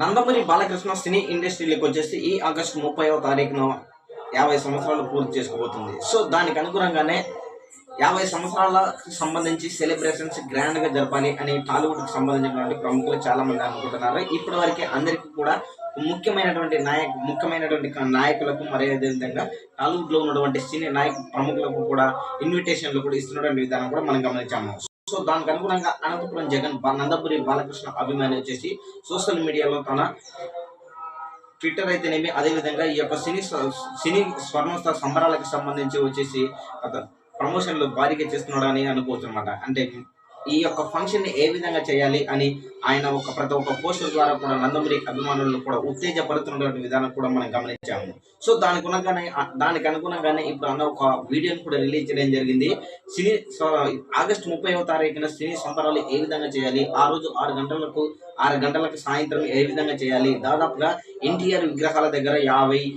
నందమూరి బాలకృష్ణ సినీ ఇండస్ట్రీలోకి వచ్చేసి ఈ ఆగస్టు ముప్పైవ తారీఖున యాభై సంవత్సరాలు పూర్తి చేసుకోబోతుంది. సో దానికి అనుగుణంగానే యాభై సంవత్సరాలకు సంబంధించి సెలబ్రేషన్స్ గ్రాండ్గా జరపాలి అని టాలీవుడ్కి సంబంధించినటువంటి ప్రముఖులు చాలా మంది అనుకుంటున్నారు. ఇప్పటి వరకే అందరికీ కూడా ముఖ్యమైనటువంటి నాయక ముఖ్యమైనటువంటి నాయకులకు మరి అదేవిధంగా టాలీవుడ్లో ఉన్నటువంటి సినీ నాయక ప్రముఖులకు కూడా ఇన్విటేషన్లు కూడా ఇస్తున్నటువంటి విధానం కూడా మనం గమనించాము. సో దానికి అనుగుణంగా అనంతపురం జగన్ నందపురి బాలకృష్ణ అభిమాని వచ్చేసి సోషల్ మీడియాలో తన ట్విట్టర్ అయితేనేమి అదేవిధంగా ఈ యొక్క సినీ సినీ స్వర్ణోత్సవ సంబరాలకు సంబంధించి వచ్చేసి ప్రమోషన్లు భారీగా చేస్తున్నాడని అనుకోవచ్చనమాట అంటే ఈ యొక్క ఫంక్షన్ని ఏ విధంగా చేయాలి అని ఆయన ఒక ప్రతి ఒక్క పోస్టర్ ద్వారా కూడా నందమూరి అభిమానులను కూడా ఉత్తేజపడుతున్నటువంటి విధానం కూడా మనం గమనించాము. సో దానికి అనుగుణంగానే దానికి అనుగుణంగానే ఇప్పుడు అన్న ఒక వీడియోని కూడా రిలీజ్ చేయడం జరిగింది. సినీ స- ఆగస్టు ముప్పైవ తారీఖున సినీ సంబరాలు ఏ విధంగా చేయాలి? ఆ రోజు ఆరు గంటలకు ఆరు గంటలకు సాయంత్రం ఏ విధంగా చేయాలి? దాదాపుగా ఎన్టీఆర్ విగ్రహాల దగ్గర యాభై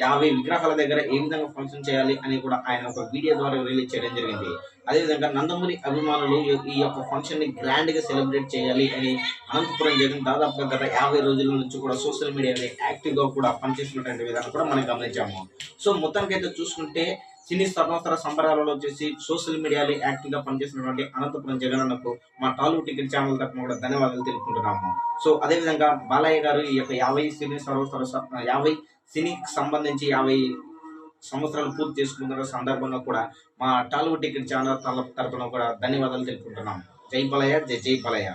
యాభై విగ్రహాల దగ్గర ఏ విధంగా ఫంక్షన్ చేయాలి అని కూడా ఆయన ఒక వీడియో ద్వారా రిలీజ్ చేయడం జరిగింది. అదేవిధంగా నందమూరి అభిమానులు ఈ- యొక్క ఫంక్షన్ని గ్రాండ్గా సెలబ్రేట్ చేయాలి అని అనంతపురం జగన్ దాదాపుగా గత యాభై రోజుల నుంచి కూడా సోషల్ మీడియా యాక్టింగ్గా కూడా పనిచేస్తున్నటువంటి విధానం కూడా మనం గమనించాము. సో మొత్తానికైతే చూసుకుంటే సినీ స్వర్ణోత్తర సంబరాలలో వచ్చేసి సోషల్ మీడియాలో యాక్టివ్గా పనిచేసినటువంటి పనిచేస్తున్నటువంటి అనంతపురం జగన్ అన్నకు మా టాలీవుడ్ టికెట్ ఛానల్ తరఫున కూడా ధన్యవాదాలు తెలుపుకుంటున్నాము. సో అదేవిధంగా బాలయ్య గారు ఈ యొక్క యాభై సినీ సర్వోత్తర యాభై సినీకి సంబంధించి యాభై సంవత్సరాలు పూర్తి చేసుకున్న సందర్భంగా కూడా మా టాలీవుడ్ టికెట్ ఛానల్ తరఫున కూడా ధన్యవాదాలు తెలుపుకుంటున్నాం. జై బాలయ్య జై జై బాలయ్య.